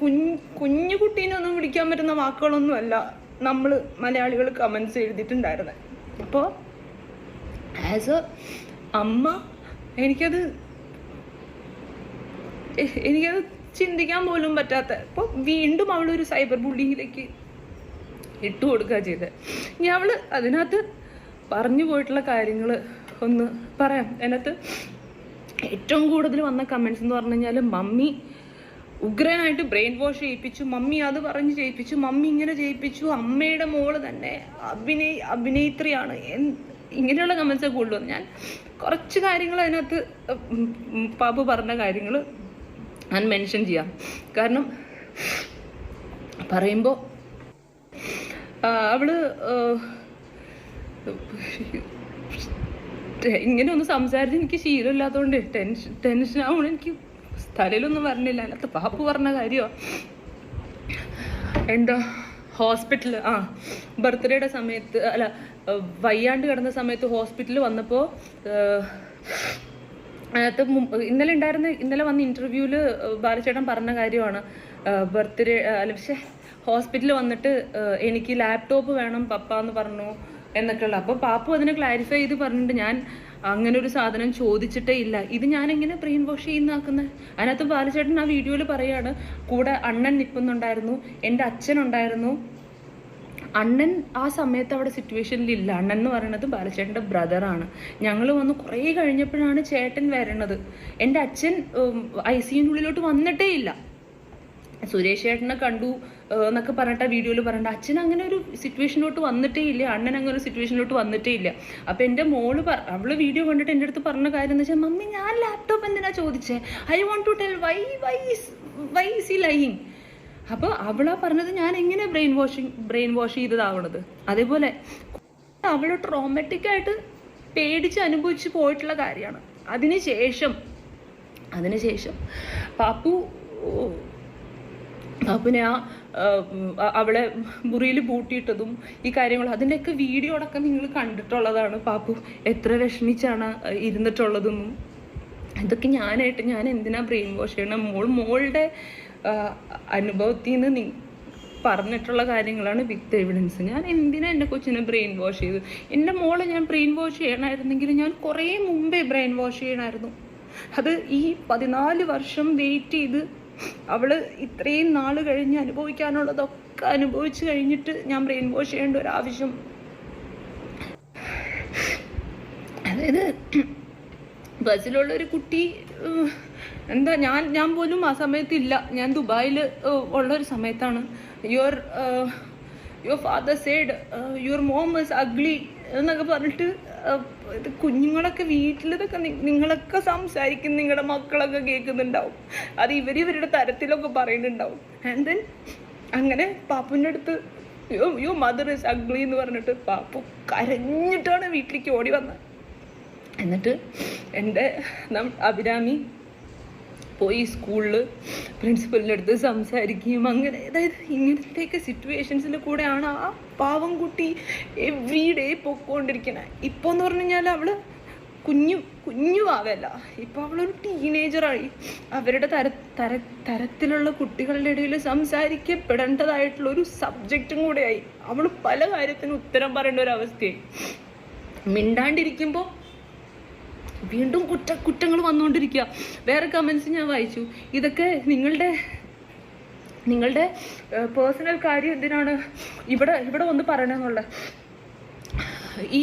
കുഞ്ഞ് കുഞ്ഞു കുട്ടീനൊന്നും വിളിക്കാൻ പറ്റുന്ന വാക്കുകളൊന്നുമല്ല. നമ്മൾ മലയാളികൾ കമൻസ് എഴുതിയിട്ടുണ്ടായിരുന്നത് അപ്പോൾ ആസ് എ അമ്മ എനിക്കത് എനിക്കത് ചിന്തിക്കാൻ പോലും പറ്റാത്ത ഇപ്പോൾ വീണ്ടും അവളൊരു സൈബർ ബുള്ളിങ്ങിലേക്ക് ഇട്ട് കൊടുക്കുക ചെയ്തത് ഇനി അവൾ അതിനകത്ത് പറഞ്ഞു പോയിട്ടുള്ള കാര്യങ്ങൾ ഒന്ന് പറയാം. അതിനകത്ത് ഏറ്റവും കൂടുതൽ വന്ന കമൻസ് എന്ന് പറഞ്ഞു കഴിഞ്ഞാൽ മമ്മി ഉഗ്രനായിട്ട് ബ്രെയിൻ വാഷ് ചെയ്യിപ്പിച്ചു മമ്മി അത് പറഞ്ഞ് ചെയ്യിപ്പിച്ചു മമ്മി ഇങ്ങനെ ചെയ്യിപ്പിച്ചു അമ്മയുടെ മോൾ തന്നെ അഭിനയ അഭിനേത്രിയാണ്. ഇങ്ങനെയുള്ള കമൻസ് കൂടുതൽ ഞാൻ കുറച്ച് കാര്യങ്ങൾ അതിനകത്ത് പാപ്പു പറഞ്ഞ കാര്യങ്ങൾ ഞാൻ മെൻഷൻ ചെയ്യാം. കാരണം പറയുമ്പോൾ അവൾ ഇങ്ങനെ ഒന്ന് സംസാരിച്ച് എനിക്ക് ശീലമില്ലാത്തതുകൊണ്ട് ടെൻഷൻ ടെൻഷൻ ആവണം എനിക്ക് സ്ഥലയിലൊന്നും പറഞ്ഞില്ല അതിനകത്ത് പാപ്പു പറഞ്ഞ കാര്യമോ എന്താ? ഹോസ്പിറ്റൽ ആ ബർത്ത്ഡേയുടെ സമയത്ത് അല്ല വയ്യാണ്ട് കിടന്ന സമയത്ത് ഹോസ്പിറ്റലിൽ വന്നപ്പോൾ അതിനകത്ത് ഇന്നലെ ഉണ്ടായിരുന്ന ഇന്നലെ വന്ന ഇന്റർവ്യൂവിൽ ബാലചേട്ടൻ പറഞ്ഞ കാര്യമാണ്. ബർത്ത്ഡേ അല്ല പക്ഷേ ഹോസ്പിറ്റലിൽ വന്നിട്ട് എനിക്ക് ലാപ്ടോപ്പ് വേണം പപ്പ എന്ന് പറഞ്ഞു എന്നൊക്കെയുള്ള അപ്പോൾ പാപ്പു അതിനെ ക്ലാരിഫൈ ചെയ്ത് പറഞ്ഞിട്ട് ഞാൻ അങ്ങനെ ഒരു സാധനം ചോദിച്ചിട്ടേ ഇല്ല. ഇത് ഞാൻ എങ്ങനെ ബ്രെയിൻ വാഷ് ചെയ്യുന്നാക്കുന്നത് അതിനകത്ത് ബാലചേട്ടൻ ആ വീഡിയോയിൽ പറയാണ് കൂടെ അണ്ണൻ നിൽക്കുന്നുണ്ടായിരുന്നു എന്റെ അച്ഛനുണ്ടായിരുന്നു. അണ്ണൻ ആ സമയത്ത് അവിടെ സിറ്റുവേഷനിൽ ഇല്ല. അണ്ണൻ എന്ന് പറയുന്നത് ബാലചേട്ടന്റെ ബ്രദറാണ് ഞങ്ങൾ വന്ന് കുറേ കഴിഞ്ഞപ്പോഴാണ് ചേട്ടൻ വരണത്. എന്റെ അച്ഛൻ ഐ സിയുനുള്ളിലോട്ട് വന്നിട്ടേ ഇല്ല. സുരേഷ് ചേട്ടനെ കണ്ടു എന്നൊക്കെ പറഞ്ഞിട്ട് ആ വീഡിയോയിൽ പറഞ്ഞിട്ട് അച്ഛൻ അങ്ങനെ ഒരു സിറ്റുവേഷനിലോട്ട് വന്നിട്ടേ ഇല്ല. അണ്ണൻ അങ്ങനെ ഒരു സിറ്റുവേഷനിലോട്ട് വന്നിട്ടേ ഇല്ല. അപ്പം എന്റെ മോൾ പറ അവൾ വീഡിയോ കണ്ടിട്ട് എന്റെ അടുത്ത് പറഞ്ഞ കാര്യം എന്ന് വെച്ചാൽ മമ്മി ഞാൻ ലാപ്ടോപ്പ് എന്തിനാ ചോദിച്ചേ? I want to tell why why why see lying അപ്പോൾ അവളാ പറഞ്ഞത് ഞാൻ എങ്ങനെ ബ്രെയിൻ വാഷിങ് ബ്രെയിൻ വാഷ് ചെയ്തതാവണത്? അതേപോലെ അവൾ ട്രോമാറ്റിക് ആയിട്ട് പേടിച്ച് അനുഭവിച്ച് പോയിട്ടുള്ള കാര്യമാണ്. അതിനുശേഷം അതിനുശേഷം പാപ്പു പാപ്പുനെ ആ അവളെ മുറിയിൽ പൂട്ടിയിട്ടതും ഈ കാര്യങ്ങൾ അതിന്റെയൊക്കെ വീഡിയോ അടക്കം നിങ്ങൾ കണ്ടിട്ടുള്ളതാണ്. പാപ്പു എത്ര വിഷമിച്ചാണ് ഇരുന്നിട്ടുള്ളതെന്നും. ഇതൊക്കെ ഞാനായിട്ട് ഞാൻ എന്തിനാ ബ്രെയിൻ വാഷ് ചെയ്യണം? മോൾ മോളുടെ അനുഭവത്തിൽ നിന്ന് നി പറഞ്ഞിട്ടുള്ള കാര്യങ്ങളാണ് വിത്ത് എവിഡൻസ്. ഞാൻ എന്തിനാ എന്റെ കൊച്ചിനെ ബ്രെയിൻ വാഷ് ചെയ്തു എന്റെ മോളെ ഞാൻ ബ്രെയിൻ വാഷ് ചെയ്യണമായിരുന്നെങ്കിൽ ഞാൻ കുറേ മുമ്പേ ബ്രെയിൻ വാഷ് ചെയ്യണമായിരുന്നു. അത് ഈ പതിനാല് വർഷം വെയിറ്റ് ചെയ്ത് അവൾ ഇത്രയും നാൾ കഴിഞ്ഞ് അനുഭവിക്കാനുള്ളതൊക്കെ അനുഭവിച്ചു കഴിഞ്ഞിട്ട് ഞാൻ ബ്രെയിൻ വാഷ് ചെയ്യേണ്ട ഒരു ആവശ്യം അതായത് ബസ്സിലുള്ള ഒരു കുട്ടി എന്താ ഞാൻ ഞാൻ പോലും ആ സമയത്തില്ല. ഞാൻ ദുബായിൽ ഉള്ളൊരു സമയത്താണ്. Your your father said your mom is ugly എന്നൊക്കെ പറഞ്ഞിട്ട് കുഞ്ഞുങ്ങളൊക്കെ വീട്ടിലിതൊക്കെ നിങ്ങളൊക്കെ സംസാരിക്കുന്ന നിങ്ങളുടെ മക്കളൊക്കെ കേൾക്കുന്നുണ്ടാവും. അത് ഇവർ ഇവരുടെ തരത്തിലൊക്കെ പറയുന്നുണ്ടാവും. ആൻഡ് ദെൻ അങ്ങനെ പാപ്പുന്റെ അടുത്ത് യോ യോ മദർ ഇസ് അഗ്ലി എന്ന് പറഞ്ഞിട്ട് പാപ്പു കരഞ്ഞിട്ടാണ് വീട്ടിലേക്ക് ഓടി വന്നത്. എന്നിട്ട് എന്റെ അഭിരാമി പോയി സ്കൂളിൽ പ്രിൻസിപ്പലിന്റെ അടുത്ത് സംസാരിക്കുകയും അങ്ങനെ അതായത് ഇങ്ങനത്തെയൊക്കെ സിറ്റുവേഷൻസിൽ കൂടെയാണ് ആ പാവം കുട്ടി എവ്രി ഡേ പൊക്കോണ്ടിരിക്കുന്നത് ഇപ്പോൾ എന്ന് പറഞ്ഞു കഴിഞ്ഞാൽ അവൾ കുഞ്ഞു കുഞ്ഞു ആവല്ല. ഇപ്പോൾ അവളൊരു ടീനേജറായി അവരുടെ തര തര തരത്തിലുള്ള കുട്ടികളുടെ ഇടയിൽ സംസാരിക്കപ്പെടേണ്ടതായിട്ടുള്ള ഒരു സബ്ജക്റ്റും കൂടെയായി. അവൾ പല കാര്യത്തിനും ഉത്തരം പറയേണ്ട ഒരു അവസ്ഥയായി. മിണ്ടാണ്ടിരിക്കുമ്പോൾ വീണ്ടും കുറ്റ കുറ്റങ്ങൾ വന്നുകൊണ്ടിരിക്കുക. വേറെ കമൻസ് ഞാൻ വായിച്ചു. ഇതൊക്കെ നിങ്ങളുടെ നിങ്ങളുടെ പേഴ്സണൽ കാര്യം എന്തിനാണ് ഇവിടെ ഇവിടെ വന്ന് പറയണമെന്നുള്ള ഈ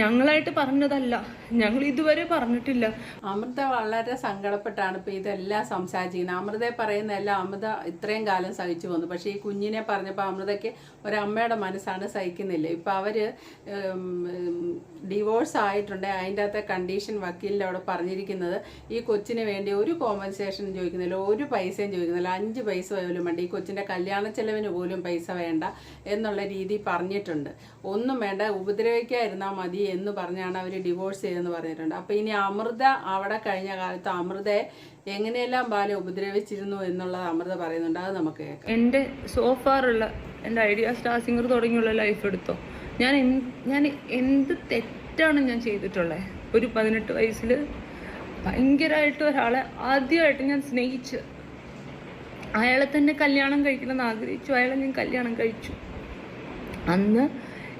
ഞങ്ങളായിട്ട് പറഞ്ഞതല്ല. ഞങ്ങൾ ഇതുവരെ പറഞ്ഞിട്ടില്ല. അമൃത വളരെ സങ്കടപ്പെട്ടാണ് ഇപ്പൊ ഇതെല്ലാം സംസാരിച്ചിരിക്കുന്നത്. അമൃതയെ പറയുന്നതെല്ലാം അമൃത ഇത്രയും കാലം സഹിച്ചു വന്നു പക്ഷെ ഈ കുഞ്ഞിനെ പറഞ്ഞപ്പോൾ അമൃതയ്ക്ക് ഒരമ്മയുടെ മനസ്സാണ് സഹിക്കുന്നില്ല. ഇപ്പൊ അവർ ഡിവോഴ്സ് ആയിട്ടുണ്ട്. അതിന്റെ അകത്തെ കണ്ടീഷൻ വക്കീലിന്റെ അവിടെ പറഞ്ഞിരിക്കുന്നത് ഈ കൊച്ചിന് വേണ്ടി ഒരു കോമ്പൻസേഷൻ ചോദിക്കുന്നില്ല. ഒരു പൈസയും ചോദിക്കുന്നില്ല. അഞ്ച് പൈസ പോലും വേണ്ട. ഈ കൊച്ചിന്റെ കല്യാണ ചെലവിന് പോലും പൈസ വേണ്ട എന്നുള്ള രീതി പറഞ്ഞിട്ടുണ്ട്. ഒന്നും വേണ്ട. ഉപദ്രവിക്കാതിരുന്നാൽ മതി എന്ന് പറഞ്ഞാണ് അവർ ഡിവോഴ്സ് ചെയ്തെന്ന് പറഞ്ഞിട്ടുണ്ട്. അപ്പോൾ ഇനി അമൃത അവിടെ കഴിഞ്ഞ കാലത്ത് അമൃതയെ എങ്ങനെയെല്ലാം ബാല ഉപദ്രവിച്ചിരുന്നു എന്നുള്ളത് അമൃത പറയുന്നുണ്ട്. അത് നമുക്ക് കേൾക്കാം. എന്റെ സോഫാറുള്ള എന്റെ ഐഡിയ സ്റ്റാർ സിംഗർ തുടങ്ങിയുള്ള ലൈഫ് എടുത്തോ? ഞാൻ ഞാൻ എന്ത് തെറ്റാണ് ഞാൻ ചെയ്തിട്ടുള്ളത് ഒരു പതിനെട്ട് വയസ്സിൽ ഭയങ്കരമായിട്ട് ഒരാളെ ആദ്യമായിട്ട് ഞാൻ സ്നേഹിച്ച് അയാളെ തന്നെ കല്യാണം കഴിക്കണമെന്ന് ആഗ്രഹിച്ചു. അയാളെ ഞാൻ കല്യാണം കഴിച്ചു. അന്ന്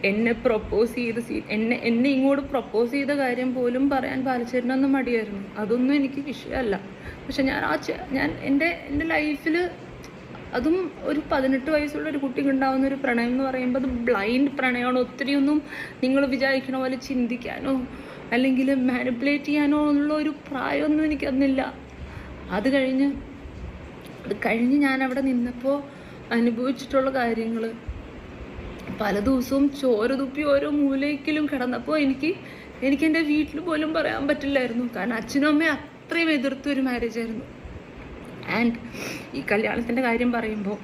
എന്നെ പ്രൊപ്പോസ് ചെയ്ത എന്നെ എന്നെ ഇങ്ങോട്ട് പ്രൊപ്പോസ് ചെയ്ത കാര്യം പോലും പറയാൻ ബാലചേട്ടനൊന്നും മടിയായിരുന്നു. അതൊന്നും എനിക്ക് വിഷയമല്ല. പക്ഷെ ഞാൻ ആ ഞാൻ എന്റെ എന്റെ ലൈഫിൽ അതും ഒരു പതിനെട്ട് വയസ്സുള്ള ഒരു കുട്ടിക്ക് ഉണ്ടാകുന്ന ഒരു പ്രണയം എന്ന് പറയുമ്പോൾ അത് ബ്ലൈൻഡ് പ്രണയമാണ്. ഒത്തിരിയൊന്നും നിങ്ങൾ വിചാരിക്കണ പോലെ ചിന്തിക്കാനോ അല്ലെങ്കിൽ മാനിപ്പുലേറ്റ് ചെയ്യാനോ ഉള്ള ഒരു പ്രായമൊന്നും എനിക്ക് അന്നില്ല. അത് കഴിഞ്ഞ് അത് കഴിഞ്ഞ് ഞാൻ അവിടെ നിന്നപ്പോൾ അനുഭവിച്ചിട്ടുള്ള കാര്യങ്ങൾ പല ദിവസവും ചോര തുപ്പി ഓരോ മൂലയ്ക്കിലും കിടന്നപ്പോൾ എനിക്ക് എനിക്ക് എന്റെ വീട്ടിൽ പോലും പറയാൻ പറ്റില്ലായിരുന്നു. കാരണം അച്ഛനും അമ്മയും അത്രയും എതിർത്ത ഒരു മാരേജ് ആയിരുന്നു. ആൻഡ് ഈ കല്യാണത്തിന്റെ കാര്യം പറയുമ്പോൾ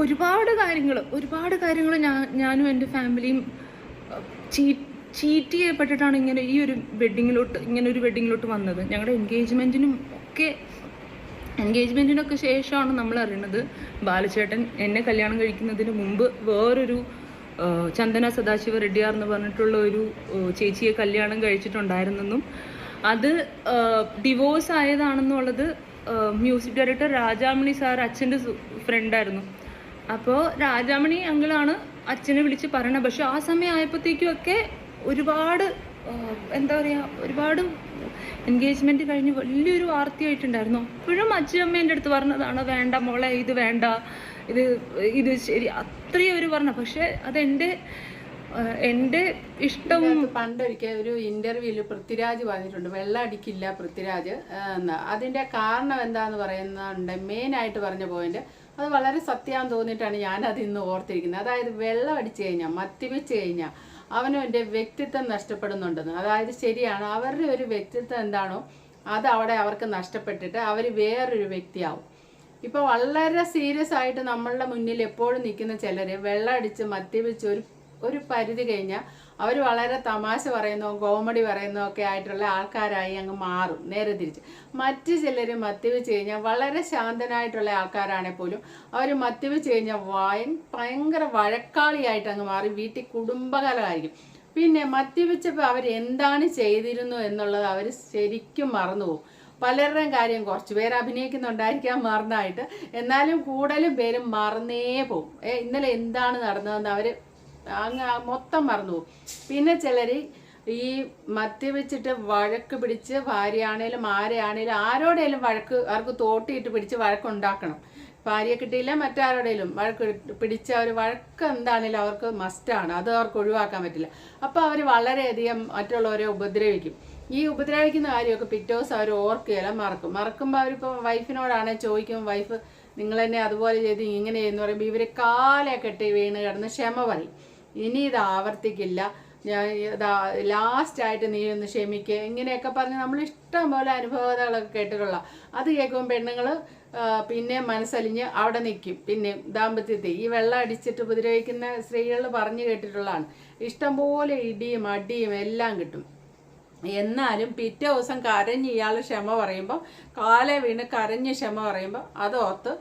ഒരുപാട് കാര്യങ്ങൾ ഒരുപാട് കാര്യങ്ങൾ ഞാൻ ഞാനും എന്റെ ഫാമിലിയും ചീറ്റ് ചെയ്യപ്പെട്ടിട്ടാണ് ഇങ്ങനെ ഈ ഒരു വെഡ്ഡിങ്ങിലോട്ട് ഇങ്ങനെ ഒരു വെഡ്ഡിങ്ങിലോട്ട് വന്നത്. ഞങ്ങളുടെ എൻഗേജ്മെന്റിനും ഒക്കെ എൻഗേജ്മെന്റിനൊക്കെ ശേഷമാണ് നമ്മൾ അറിയുന്നത് ബാലചേട്ടൻ എന്നെ കല്യാണം കഴിക്കുന്നതിന് മുമ്പ് വേറൊരു ചന്ദന സദാശിവ റെഡ്ഡിയാർ എന്ന് പറഞ്ഞിട്ടുള്ള ഒരു ചേച്ചിയെ കല്യാണം കഴിച്ചിട്ടുണ്ടായിരുന്നെന്നും അത് ഡിവോഴ്സ് ആയതാണെന്നുള്ളത് മ്യൂസിക് ഡയറക്ടർ രാജാമണി സാർ അച്ഛന്റെ ഫ്രണ്ടായിരുന്നു അപ്പോൾ രാജാമണി അങ്കിളാണ് അച്ഛനെ വിളിച്ച് പറയണത്. പക്ഷെ ആ സമയം ആയപ്പോഴത്തേക്കും ഒക്കെ ഒരുപാട് എന്താ പറയുക ഒരുപാട് എൻഗേജ്മെന്റ് കഴിഞ്ഞ് വലിയൊരു വാർത്തയായിട്ടുണ്ടായിരുന്നു. അപ്പോഴും അച്ഛനും എന്റെ അടുത്ത് പറഞ്ഞതാണ് വേണ്ട മോളെ ഇത് വേണ്ട. ഇത് ഇത് ശരി. അത്രയും അവർ പറഞ്ഞു പക്ഷെ അതെന്റെ എന്റെ ഇഷ്ടവും പണ്ടൊരിക്കൽ ഒരു ഇന്റർവ്യൂൽ പൃഥ്വിരാജ് പറഞ്ഞിട്ടുണ്ട്. വെള്ളം അടിക്കില്ല പൃഥ്വിരാജ്. അതിന്റെ കാരണം എന്താന്ന് പറയുന്നുണ്ട് മെയിൻ ആയിട്ട് പറഞ്ഞ പോയിന്റ് അത് വളരെ സത്യാന്ന് തോന്നിയിട്ടാണ് ഞാൻ ഇന്ന് ഓർത്തിരിക്കുന്നത്. അതായത് വെള്ളം അടിച്ചു കഴിഞ്ഞാൽ മദ്യപിച്ച് കഴിഞ്ഞാൽ അവനും എന്റെ വ്യക്തിത്വം നഷ്ടപ്പെടുന്നുണ്ടെന്ന്. അതായത് ശരിയാണ് അവരുടെ ഒരു വ്യക്തിത്വം എന്താണോ അത് അവിടെ അവർക്ക് നഷ്ടപ്പെട്ടിട്ട് അവർ വേറൊരു വ്യക്തിയാവും. ഇപ്പൊ വളരെ സീരിയസ് ആയിട്ട് നമ്മളുടെ മുന്നിൽ എപ്പോഴും നിൽക്കുന്ന ചിലര് വെള്ളം അടിച്ച് മദ്യപിച്ച് ഒരു ഒരു പരിധി കഴിഞ്ഞാൽ അവർ വളരെ തമാശ പറയുന്നോ കോമഡി പറയുന്നോ ഒക്കെ ആയിട്ടുള്ള ആൾക്കാരായി അങ്ങ് മാറും നേരെ തിരിച്ച്. മറ്റു ചിലർ മദ്യപിച്ച് കഴിഞ്ഞാൽ വളരെ ശാന്തനായിട്ടുള്ള ആൾക്കാരാണെങ്കിൽ പോലും അവർ മദ്യപിച്ച് കഴിഞ്ഞാൽ ഭയ ഭയങ്കര വഴക്കാളിയായിട്ട് അങ്ങ് മാറി വീട്ടിൽ കുടുംബകലമായിരിക്കും. പിന്നെ മദ്യപിച്ചപ്പോൾ അവർ എന്താണ് ചെയ്തിരുന്നു എന്നുള്ളത് അവർ ശരിക്കും മറന്നുപോകും പലരുടെയും കാര്യം കുറച്ച് പേര് അഭിനയിക്കുന്നുണ്ടായിരിക്കാം മറന്നായിട്ട്. എന്നാലും കൂടുതലും പേരും മറന്നേ പോകും. ഇന്നലെ എന്താണ് നടന്നതെന്ന് അവർ അങ്ങ് മൊത്തം മറന്നു പോകും പിന്നെ ചിലർ ഈ മദ്യപിച്ചിട്ട് വഴക്ക് പിടിച്ച് ഭാര്യയാണേലും ആരെയാണേലും ആരോടേലും വഴക്ക് അവർക്ക് തോട്ടിയിട്ട് പിടിച്ച് വഴക്കുണ്ടാക്കണം. ഭാര്യയെ കിട്ടിയില്ല മറ്റാരോടേലും വഴക്ക് പിടിച്ച ഒരു വഴക്ക് എന്താണേലും അവർക്ക് മസ്റ്റാണ് അത് അവർക്ക് ഒഴിവാക്കാൻ പറ്റില്ല. അപ്പോൾ അവർ വളരെയധികം മറ്റുള്ളവരെ ഉപദ്രവിക്കും. ഈ ഉപദ്രവിക്കുന്ന കാര്യമൊക്കെ പിറ്റേ ദിവസം അവർ ഓർക്കുകയില്ല മറക്കും. മറക്കുമ്പോൾ അവരിപ്പോൾ വൈഫിനോടാണെ ചോദിക്കും വൈഫ് നിങ്ങൾ തന്നെ അതുപോലെ ചെയ്ത് ഇങ്ങനെ എന്ന് പറയുമ്പോൾ ഇവർ കാലെ കെട്ടി വീണ് കിടന്ന് ക്ഷമ പറയും. ഇനി ഇത് ആവർത്തിക്കില്ല. ഞാൻ ലാസ്റ്റ് ആയിട്ട് നീ ഒന്ന് ക്ഷമിക്കുക ഇങ്ങനെയൊക്കെ പറഞ്ഞ് നമ്മൾ ഇഷ്ടം പോലെ അനുഭവതകളൊക്കെ കേട്ടിട്ടുള്ള അത് കേൾക്കുമ്പോൾ പെണ്ണുങ്ങൾ പിന്നെ മനസ്സലിഞ്ഞ് അവിടെ നിൽക്കും പിന്നെ ദാമ്പത്യത്തെ ഈ വെള്ളം അടിച്ചിട്ട് ഉപദ്രവിക്കുന്ന സ്ത്രീകൾ പറഞ്ഞു കേട്ടിട്ടുള്ളതാണ്. ഇഷ്ടംപോലെ ഇടിയും അടിയും എല്ലാം കിട്ടും. എന്നാലും പിറ്റേ ദിവസം കരഞ്ഞ് ഇയാൾ ക്ഷമ പറയുമ്പോൾ കാലെ വീണ് കരഞ്ഞ് ക്ഷമ പറയുമ്പോൾ അതോർത്ത്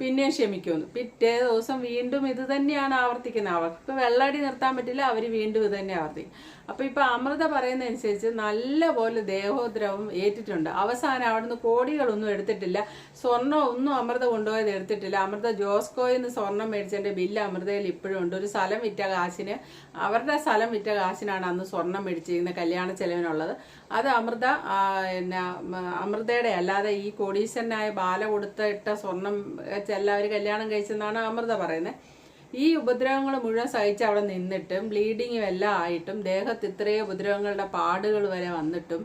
പിന്നെയും ക്ഷമിക്കുമെന്ന് പിറ്റേ ദിവസം വീണ്ടും ഇത് തന്നെയാണ് ആവർത്തിക്കുന്നത്. അവർക്ക് വെള്ളടി നിർത്താൻ പറ്റില്ല അവർ വീണ്ടും ഇത് തന്നെ ആവർത്തിക്കും. അപ്പോൾ ഇപ്പോൾ അമൃത പറയുന്നതനുസരിച്ച് നല്ലപോലെ ദേഹോദ്രവം ഏറ്റിട്ടുണ്ട്. അവസാനം അവിടുന്ന് കോടികളൊന്നും എടുത്തിട്ടില്ല. സ്വർണം ഒന്നും അമൃത കൊണ്ടുപോയത് എടുത്തിട്ടില്ല. അമൃത ജോസ്കോയിൽ നിന്ന് സ്വർണം മേടിച്ചതിന്റെ ബില്ല് അമൃതയിൽ ഇപ്പോഴും ഉണ്ട്. ഒരു സ്ഥലം വിറ്റ കാശിന് അവരുടെ സ്ഥലം വിറ്റ കാശിനാണ് അന്ന് സ്വർണം മേടിച്ചിരിക്കുന്ന കല്യാണ ചെലവിനുള്ളത്. അത് അമൃത പിന്നെ അമൃതയുടെ അല്ലാതെ ഈ കോടീശ്വരനായ ബാല കൊടുത്തിട്ട സ്വർണം വെച്ച് എല്ലാവരും കല്യാണം കഴിച്ചെന്നാണ് അമൃത പറയുന്നത്. ഈ ഉപദ്രവങ്ങൾ മുഴുവൻ സഹിച്ച് അവിടെ നിന്നിട്ടും ബ്ലീഡിങ്ങും എല്ലാം ആയിട്ടും ദേഹത്ത് ഇത്രയും ഉപദ്രവങ്ങളുടെ പാടുകൾ വരെ വന്നിട്ടും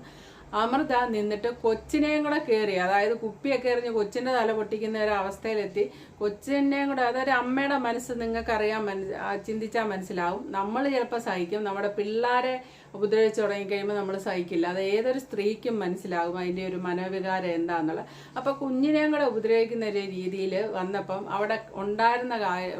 അമൃത നിന്നിട്ട് കൊച്ചിനെയും കൂടെ കയറി അതായത് കുപ്പിയൊക്കെ എറിഞ്ഞ് കൊച്ചിന്റെ തല പൊട്ടിക്കുന്ന ഒരു അവസ്ഥയിലെത്തി. കൊച്ചിനെയും കൂടെ അതൊരു അമ്മയുടെ മനസ്സ് നിങ്ങൾക്ക് അറിയാൻ മനസ്സ് ചിന്തിച്ചാൽ മനസ്സിലാവും. നമ്മൾ ചിലപ്പോൾ സഹിക്കും. നമ്മുടെ പിള്ളേരെ ഉപദ്രവിച്ച് തുടങ്ങിക്കഴിയുമ്പോൾ നമ്മൾ സഹിക്കില്ല. അത് ഏതൊരു സ്ത്രീക്കും മനസ്സിലാകും അതിന്റെ ഒരു മനോവികാരം എന്താണെന്നുള്ളത് അപ്പോൾ കുഞ്ഞിനെയും കൂടെ ഉപദ്രവിക്കുന്ന ഒരു രീതിയിൽ വന്നപ്പം അവിടെ ഉണ്ടായിരുന്ന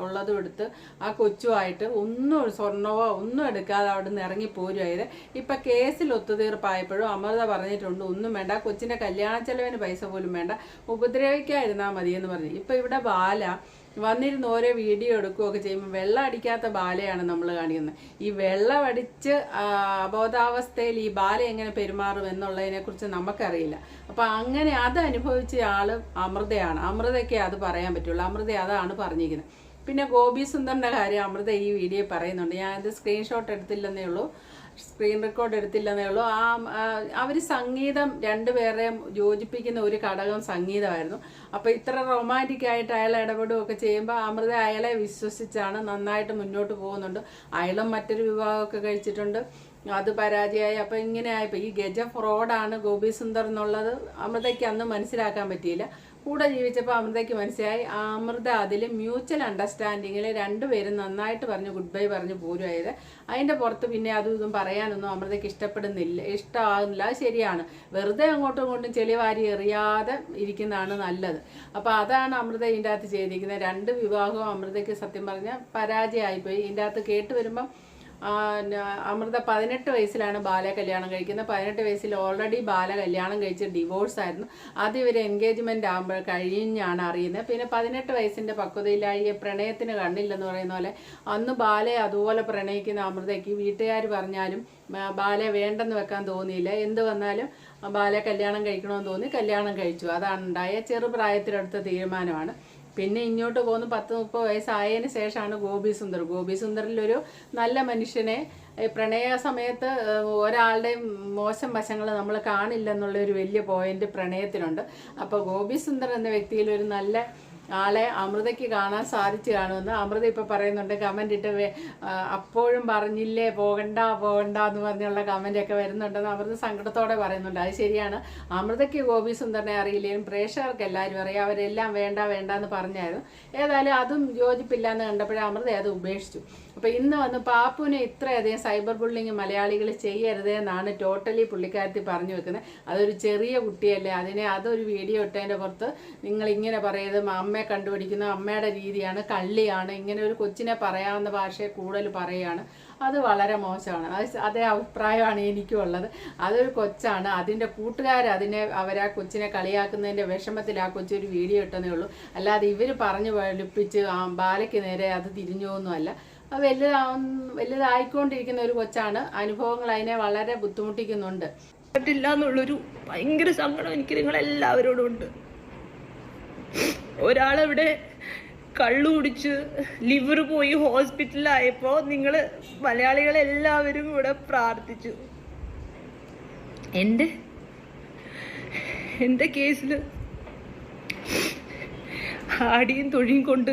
ഉള്ളതും എടുത്ത് ആ കൊച്ചുമായിട്ട് ഒന്നും സ്വർണമോ ഒന്നും എടുക്കാതെ അവിടെ നിന്ന് ഇറങ്ങി പോരുമായത് ഇപ്പം കേസിൽ ഒത്തുതീർപ്പായപ്പോഴും അമൃത പറഞ്ഞിട്ടുണ്ട് ഒന്നും വേണ്ട. കൊച്ചിന്റെ കല്യാണ ചെലവിന് പൈസ പോലും വേണ്ട. ഉപദ്രവിക്കാതിരുന്നാൽ മതിയെന്ന് പറഞ്ഞു. ഇപ്പം ഇവിടെ ബാല വന്നിരുന്ന് ഓരോ വീഡിയോ എടുക്കുകയൊക്കെ ചെയ്യുമ്പോൾ വെള്ളം അടിക്കാത്ത ബാലയാണ് നമ്മൾ കാണിക്കുന്നത്. ഈ വെള്ളം അടിച്ച് അബോധാവസ്ഥയിൽ ഈ ബാല എങ്ങനെ പെരുമാറും എന്നുള്ളതിനെക്കുറിച്ച് നമുക്കറിയില്ല. അപ്പൊ അങ്ങനെ അത് അനുഭവിച്ച ആൾ അമൃതയാണ്. അമൃതയ്ക്ക് അത് പറയാൻ പറ്റുള്ളൂ. അമൃത അതാണ് പറഞ്ഞിരിക്കുന്നത്. പിന്നെ ഗോപി സുന്ദറിന്റെ കാര്യം അമൃത ഈ വീഡിയോ പറയുന്നുണ്ട്. ഞാൻ അത് സ്ക്രീൻഷോട്ട് എടുത്തില്ലെന്നേ ഉള്ളൂ. സ്ക്രീൻ റെക്കോർഡ് എടുത്തില്ലെന്നേ ഉള്ളൂ. ആ അവർ സംഗീതം രണ്ടുപേരെയും യോജിപ്പിക്കുന്ന ഒരു ഘടകം സംഗീതമായിരുന്നു. അപ്പോൾ ഇത്ര റൊമാന്റിക് ആയിട്ട് അയാൾ ഇടപെടുകയൊക്കെ ചെയ്യുമ്പോൾ അമൃത അയാളെ വിശ്വസിച്ചാണ് നന്നായിട്ട് മുന്നോട്ട് പോകുന്നുണ്ട്. അയാളും മറ്റൊരു വിവാഹമൊക്കെ കഴിച്ചിട്ടുണ്ട്. അത് പരാജയമായി. അപ്പോൾ ഇങ്ങനെ ആയപ്പോൾ ഈ ഗജ ഫ്രോഡാണ് ഗോപി സുന്ദർ എന്നുള്ളത് അമൃതയ്ക്ക് അന്ന് മനസ്സിലാക്കാൻ പറ്റിയില്ല. കൂടെ ജീവിച്ചപ്പോൾ അമൃതയ്ക്ക് മനസ്സിലായി. അമൃത അതിൽ മ്യൂച്വൽ അണ്ടർസ്റ്റാൻഡിങ്ങിൽ രണ്ടുപേരും നന്നായിട്ട് പറഞ്ഞ് ഗുഡ് ബൈ പറഞ്ഞ് പോരുമായത് അതിന്റെ പുറത്ത് പിന്നെ അതും ഇതും പറയാനൊന്നും അമൃതയ്ക്ക് ഇഷ്ടപ്പെടുന്നില്ല ഇഷ്ടമാകുന്നില്ല ശരിയാണ്. വെറുതെ അങ്ങോട്ടും ഇങ്ങോട്ടും ചെളി വാരി എറിയാതെ ഇരിക്കുന്നതാണ് നല്ലത്. അപ്പോൾ അതാണ് അമൃത ഇതിന്റെ അകത്ത് ചെയ്തിരിക്കുന്നത്. രണ്ട് വിവാഹവും അമൃതയ്ക്ക് സത്യം പറഞ്ഞാൽ പരാജയമായിപ്പോയി. ഇതിന്റെ അകത്ത് കേട്ട് വരുമ്പം അമൃത പതിനെട്ട് വയസ്സിലാണ് ബാല കല്യാണം കഴിക്കുന്നത്. പതിനെട്ട് വയസ്സിൽ ഓൾറെഡി ബാല കല്യാണം കഴിച്ച് ഡിവോഴ്സ് ആയിരുന്നു. ആദ്യം ഇവർ എൻഗേജ്മെന്റ് ആകുമ്പോൾ കഴിഞ്ഞാണ് അറിയുന്നത്. പിന്നെ പതിനെട്ട് വയസ്സിന്റെ പക്വതയിലായി പ്രണയത്തിന് കണ്ണില്ലെന്ന് പറയുന്ന പോലെ അന്ന് ബാലയെ അതുപോലെ പ്രണയിക്കുന്ന അമൃതയ്ക്ക് വീട്ടുകാർ പറഞ്ഞാലും ബാല ബാലയെ വേണ്ടെന്ന് വെക്കാൻ തോന്നിയില്ല. എന്ത് വന്നാലും ബാലയെ കല്യാണം കഴിക്കണമെന്ന് തോന്നി കല്യാണം കഴിച്ചു. അതാണ് ഉണ്ടായ ചെറുപ്രായത്തിലെടുത്ത തീരുമാനമാണ്. പിന്നെ ഇങ്ങോട്ട് പോകുന്ന. പത്ത് മുപ്പത് വയസ്സായതിനു ശേഷമാണ് ഗോപി സുന്ദർ. ഗോപി സുന്ദറിലൊരു നല്ല മനുഷ്യനെ പ്രണയ സമയത്ത് ഒരാളുടെ മോശം വശങ്ങൾ നമ്മൾ കാണില്ല എന്നുള്ള ഒരു വലിയ പോയിന്റ് പ്രണയത്തിനുണ്ട് അപ്പോൾ ഗോപി സുന്ദർ എന്ന വ്യക്തിയിൽ ഒരു നല്ല ആളെ അമൃതയ്ക്ക് കാണാൻ സാധിച്ചു കാണുമെന്ന് അമൃത ഇപ്പോൾ പറയുന്നുണ്ട്. കമന്റ് ഇട്ട് അപ്പോഴും പറഞ്ഞില്ലേ പോകണ്ട പോകണ്ട എന്ന് പറഞ്ഞുള്ള കമന്റൊക്കെ വരുന്നുണ്ടെന്ന് അമൃത സങ്കടത്തോടെ പറയുന്നുണ്ട്. അത് ശരിയാണ്. അമൃതയ്ക്ക് ഗോപി സുന്ദറിനെ അറിയില്ലെങ്കിലും പ്രേക്ഷകർക്ക് എല്ലാവരും അറിയാം. അവരെല്ലാം വേണ്ട വേണ്ട എന്ന് പറഞ്ഞായിരുന്നു. ഏതായാലും അതും യോജിപ്പില്ല എന്ന് കണ്ടപ്പോഴേ അമൃത അത് ഉപേക്ഷിച്ചു. അപ്പൊ ഇന്ന് വന്ന് പാപ്പുവിനെ ഇത്രയധികം സൈബർ ബുള്ളിങ് മലയാളികൾ ചെയ്യരുത് എന്നാണ് ടോട്ടലി പുള്ളിക്കാരത്തി പറഞ്ഞു വെക്കുന്നത്. അതൊരു ചെറിയ കുട്ടിയല്ലേ. അതിനെ അതൊരു വീഡിയോ ഇട്ടതിന്റെ പുറത്ത് നിങ്ങൾ ഇങ്ങനെ പറയുന്നത് അമ്മയെ കണ്ടുപിടിക്കുന്ന. അമ്മയുടെ രീതിയാണ് കള്ളിയാണ് ഇങ്ങനെ ഒരു കൊച്ചിനെ പറയാവുന്ന ഭാഷയെ കൂടുതൽ പറയുകയാണ്. അത് വളരെ മോശമാണ്. അത് അതേ അഭിപ്രായമാണ് എനിക്കും ഉള്ളത്. അതൊരു കൊച്ചാണ്. അതിന്റെ കൂട്ടുകാർ അതിനെ അവരാ കൊച്ചിനെ കളിയാക്കുന്നതിന്റെ വിഷമത്തിൽ ആ ഒരു വീഡിയോ ഇട്ടെന്നേ ഉള്ളൂ. അല്ലാതെ ഇവർ പറഞ്ഞു പഠിപ്പിച്ച് ബാലയ്ക്ക് നേരെ അത് തിരിഞ്ഞൊന്നുമല്ല അത് വലുതാവും വലുതായിക്കൊണ്ടിരിക്കുന്ന ഒരു കൊച്ചാണ്. അനുഭവങ്ങൾ അതിനെ വളരെ ബുദ്ധിമുട്ടിക്കുന്നുണ്ട്. പറ്റില്ല എന്നുള്ളൊരു ഭയങ്കര സങ്കടം എനിക്ക് നിങ്ങളെല്ലാവരോടും ഉണ്ട്. ഒരാളവിടെ കള്ളു കുടിച്ച് ലിവർ പോയി ഹോസ്പിറ്റലിലായപ്പോൾ നിങ്ങൾ മലയാളികളെല്ലാവരും ഇവിടെ പ്രാർത്ഥിച്ചു. എന്റെ എന്റെ കേസിൽ ആടിയും തൊഴിയും കൊണ്ട്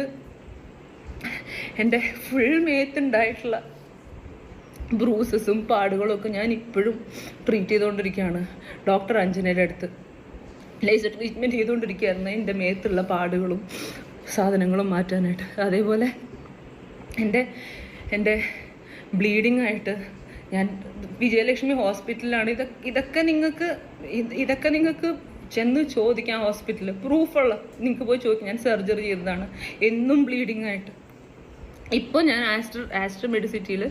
എന്റെ ഫുൾ മേത്തുണ്ടായിട്ടുള്ള ബ്രൂസസും പാടുകളും ഒക്കെ ഞാൻ ഇപ്പോഴും ട്രീറ്റ് ചെയ്തുകൊണ്ടിരിക്കുകയാണ് ഡോക്ടർ അഞ്ജനയുടെ അടുത്ത്. ലേസർ ട്രീറ്റ്മെന്റ് ചെയ്തുകൊണ്ടിരിക്കുകയായിരുന്നു എന്റെ മേത്തുള്ള പാടുകളും സാധനങ്ങളും മാറ്റാനായിട്ട്. അതേപോലെ എന്റെ എന്റെ ബ്ലീഡിങ് ആയിട്ട് ഞാൻ വിജയലക്ഷ്മി ഹോസ്പിറ്റലിലാണ് ഇതൊക്കെ ഇതൊക്കെ നിങ്ങൾക്ക് ഇതൊക്കെ നിങ്ങൾക്ക് ചെന്ന് ചോദിക്കാം ഹോസ്പിറ്റലിൽ പ്രൂഫുള്ള നിങ്ങൾക്ക് പോയി ചോദിക്കാം. ഞാൻ സർജറി ചെയ്തതാണ്. എന്നും ബ്ലീഡിങ് ആയിട്ട്. ഇപ്പോൾ ഞാൻ ആസ്റ്റർ ആസ്റ്റർ മെഡിസിറ്റിയിൽ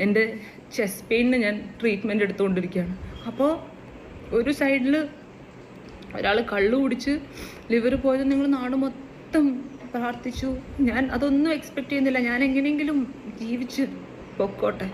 എന്റെ ചെസ്റ്റ് പെയിനിന് ഞാൻ ട്രീറ്റ്മെന്റ് എടുത്തുകൊണ്ടിരിക്കുകയാണ് അപ്പോൾ ഒരു സൈഡിൽ ഒരാൾ കള്ളു കുടിച്ച് ലിവർ പോയത് നിങ്ങൾ നാട് മൊത്തം പ്രാർത്ഥിച്ചു. ഞാൻ അതൊന്നും എക്സ്പെക്റ്റ് ചെയ്യുന്നില്ല. ഞാൻ എങ്ങനെയെങ്കിലും ജീവിച്ച് പൊക്കോട്ടെ.